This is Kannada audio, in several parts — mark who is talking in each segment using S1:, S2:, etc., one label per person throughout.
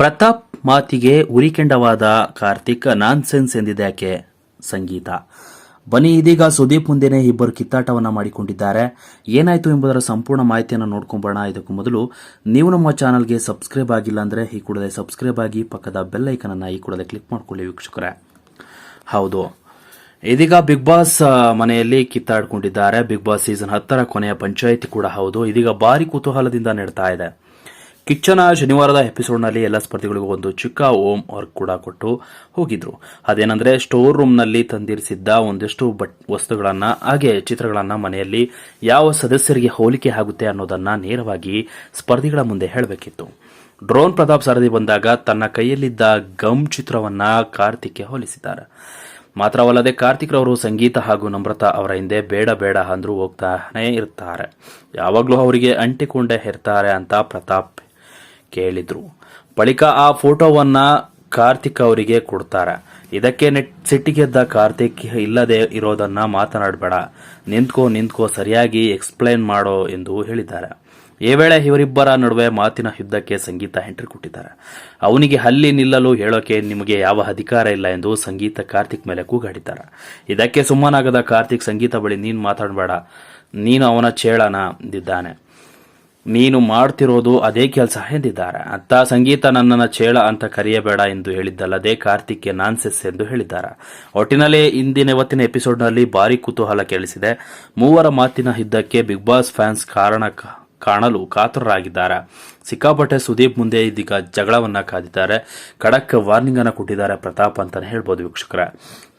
S1: ಪ್ರತಾಪ್ ಮಾತಿಗೆ ಉರಿಕೆಂಡವಾದ ಕಾರ್ತಿಕ್ ನಾನ್ಸೆನ್ಸ್ ಎಂದಿದ್ಯಾಕೆ ಸಂಗೀತ. ಬನ್ನಿ ಇದೀಗ ಸುದೀಪ್ ಮುಂದೆನೆ ಇಬ್ಬರು ಕಿತ್ತಾಟವನ್ನ ಮಾಡಿಕೊಂಡಿದ್ದಾರೆ. ಏನಾಯ್ತು ಎಂಬುದರ ಸಂಪೂರ್ಣ ಮಾಹಿತಿಯನ್ನು ನೋಡ್ಕೊಂಬೋಣ ಇದಕ್ಕೂ ಮೊದಲು ನೀವು ನಮ್ಮ ಚಾನಲ್ಗೆ ಸಬ್ಸ್ಕ್ರೈಬ್ ಆಗಿಲ್ಲ ಅಂದ್ರೆ ಈ ಕೂಡಲೇ ಸಬ್ಸ್ಕ್ರೈಬ್ ಆಗಿ ಪಕ್ಕದ ಬೆಲ್ ಐಕನ್ ಅನ್ನ ಈ ಕೂಡಲೇ ಕ್ಲಿಕ್ ಮಾಡ್ಕೊಳ್ಳಿ ವೀಕ್ಷಕರೇ. ಹೌದು. ಇದೀಗ ಬಿಗ್ ಬಾಸ್ ಮನೆಯಲ್ಲಿ ಕಿತ್ತಾಡ್ಕೊಂಡಿದ್ದಾರೆ. ಬಿಗ್ ಬಾಸ್ ಸೀಸನ್ ಹತ್ತರ ಕೊನೆಯ ಪಂಚಾಯಿತಿ ಕೂಡ ಹೌದು. ಇದೀಗ ಭಾರಿ ಕುತೂಹಲದಿಂದ ನಡೀತಾ ಇದೆ. ಕಿಚ್ಚನ ಶನಿವಾರದ ಎಪಿಸೋಡ್ನಲ್ಲಿ ಎಲ್ಲ ಸ್ಪರ್ಧಿಗಳಿಗೂ ಒಂದು ಚಿಕ್ಕ ಹೋಮ್ ವರ್ಕ್ ಕೂಡ ಕೊಟ್ಟು ಹೋಗಿದ್ರು. ಅದೇನಂದ್ರೆ ಸ್ಟೋರ್ ರೂಮ್ನಲ್ಲಿ ತಂದಿರಿಸಿದ್ದ ಒಂದಿಷ್ಟು ಬಟ್ ವಸ್ತುಗಳನ್ನ, ಹಾಗೆ ಚಿತ್ರಗಳನ್ನ ಮನೆಯಲ್ಲಿ ಯಾವ ಸದಸ್ಯರಿಗೆ ಹೋಲಿಕೆ ಆಗುತ್ತೆ ಅನ್ನೋದನ್ನ ನೇರವಾಗಿ ಸ್ಪರ್ಧಿಗಳ ಮುಂದೆ ಹೇಳಬೇಕಿತ್ತು. ಡ್ರೋನ್ ಪ್ರತಾಪ್ ಸರದಿ ಬಂದಾಗ ತನ್ನ ಕೈಯಲ್ಲಿದ್ದ ಗಮ್ ಚಿತ್ರವನ್ನ ಕಾರ್ತಿಕ್ಗೆ ಹೋಲಿಸಿದ್ದಾರೆ. ಮಾತ್ರವಲ್ಲದೆ ಕಾರ್ತಿಕ್ ರವರು ಸಂಗೀತ ಹಾಗೂ ನಮ್ರತಾ ಅವರ ಹಿಂದೆ ಬೇಡ ಬೇಡ ಅಂದ್ರೂ ಹೋಗ್ತಾನೆ ಇರ್ತಾರೆ. ಯಾವಾಗಲೂ ಅವರಿಗೆ ಅಂಟಿಕೊಂಡೇ ಇರ್ತಾರೆ ಅಂತ ಪ್ರತಾಪ್ ಕೇಳಿದ್ರು. ಬಳಿಕ ಆ ಫೋಟೋವನ್ನ ಕಾರ್ತಿಕ್ ಅವರಿಗೆ ಕೊಡ್ತಾರೆ. ಇದಕ್ಕೆ ನೆಟ್ ಸಿಟ್ಟಿಗೆದ್ದ ಕಾರ್ತಿಕ್ ಇಲ್ಲದೆ ಇರೋದನ್ನ ಮಾತನಾಡಬೇಡ. ನಿಂತ್ಕೋ ನಿಂತ್ಕೋ, ಸರಿಯಾಗಿ ಎಕ್ಸ್ಪ್ಲೈನ್ ಮಾಡೋ ಎಂದು ಹೇಳಿದ್ದಾರೆ. ಈ ವೇಳೆ ಇವರಿಬ್ಬರ ನಡುವೆ ಮಾತಿನ ಯುದ್ಧಕ್ಕೆ ಸಂಗೀತ ಎಂಟ್ರಿ ಕೊಟ್ಟಿದ್ದಾರೆ. ಅವನಿಗೆ ಹಲ್ಲಿ ನಿಲ್ಲಲು ಹೇಳೋಕೆ ನಿಮಗೆ ಯಾವ ಅಧಿಕಾರ ಇಲ್ಲ ಎಂದು ಸಂಗೀತ ಕಾರ್ತಿಕ್ ಮೇಲೆ ಕೂಗಾಡಿದ್ದಾರೆ. ಇದಕ್ಕೆ ಸುಮ್ಮನಾಗದ ಕಾರ್ತಿಕ್, ಸಂಗೀತ ಬಳಿ ನೀನು ಮಾತಾಡಬೇಡ. ನೀನು ಅವನ ಚೇಳನ ಎಂದಿದ್ದಾನೆ ನೀನು ಮಾಡ್ತಿರೋದು ಅದೇ ಕೆಲಸ ಎಂದಿದ್ದಾರೆ. ಅತ್ತ ಸಂಗೀತ ನನ್ನನ್ನು ಚೇಳ ಅಂತ ಕರೆಯಬೇಡ ಎಂದು ಹೇಳಿದ್ದಲ್ಲದೆ ಕಾರ್ತಿಕ್ಗೆ ನಾನ್ಸೆಸ್ ಎಂದು ಹೇಳಿದ್ದಾರೆ. ಒಟ್ಟಿನಲ್ಲಿ ಇಂದಿನ ಇವತ್ತಿನ ಎಪಿಸೋಡ್ನಲ್ಲಿ ಭಾರಿ ಕುತೂಹಲ ಕೇಳಿಸಿದೆ. ಮೂವರ ಮಾತಿನ ಹಿದ್ದಕ್ಕೆ ಬಿಗ್ ಬಾಸ್ ಫ್ಯಾನ್ಸ್ ಕಾರಣ ಕಾಣಲು ಕಾತರರಾಗಿದ್ದಾರೆ. ಸಿಕ್ಕಾಪಟ್ಟೆ ಸುದೀಪ್ ಮುಂದೆ ಇದೀಗ ಜಗಳವನ್ನ ಕಾದಿದ್ದಾರೆ. ಖಡಕ್ ವಾರ್ನಿಂಗ್ ಅನ್ನ ಕೊಟ್ಟಿದ್ದಾರೆ ಪ್ರತಾಪ್ ಅಂತಾನೆ ಹೇಳ್ಬೋದು ವೀಕ್ಷಕರ.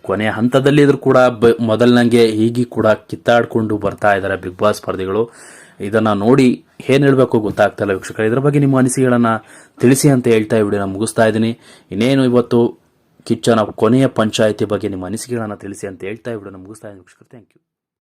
S1: ಕೊನೆಯ ಹಂತದಲ್ಲಿ ಇದ್ರೂ ಕೂಡ ಈಗಿ ಹೀಗೆ ಕೂಡ ಕಿತ್ತಾಡ್ಕೊಂಡು ಬರ್ತಾ ಇದ್ದಾರೆ ಬಿಗ್ ಬಾಸ್ ಸ್ಪರ್ಧಿಗಳು. ಇದನ್ನ ನೋಡಿ ಏನ್ ಹೇಳ್ಬೇಕು ಗೊತ್ತಾಗ್ತಾ ಇಲ್ಲ ವೀಕ್ಷಕರ. ಇದರ ಬಗ್ಗೆ ನಿಮ್ಮ ಅನಿಸಿಕೆಗಳನ್ನ ತಿಳಿಸಿ ಅಂತ ಹೇಳ್ತಾ ಈ ವಿಡಿಯೋನ ಮುಗಿಸ್ತಾ ಇದ್ದೀನಿ. ಇನ್ನೇನು ಇವತ್ತು ಕಿಚ್ಚನ ಕೊನೆಯ ಪಂಚಾಯಿತಿ ಬಗ್ಗೆ ನಿಮ್ಮ ಅನಿಸಿಕೆಗಳನ್ನ ತಿಳಿಸಿ ಅಂತ ಹೇಳ್ತಾ ಈ ವಿಡಿಯೋನ ಮುಗಿಸ್ತಾ ಇದ್ದೀನಿ ವೀಕ್ಷಕರು. Thank you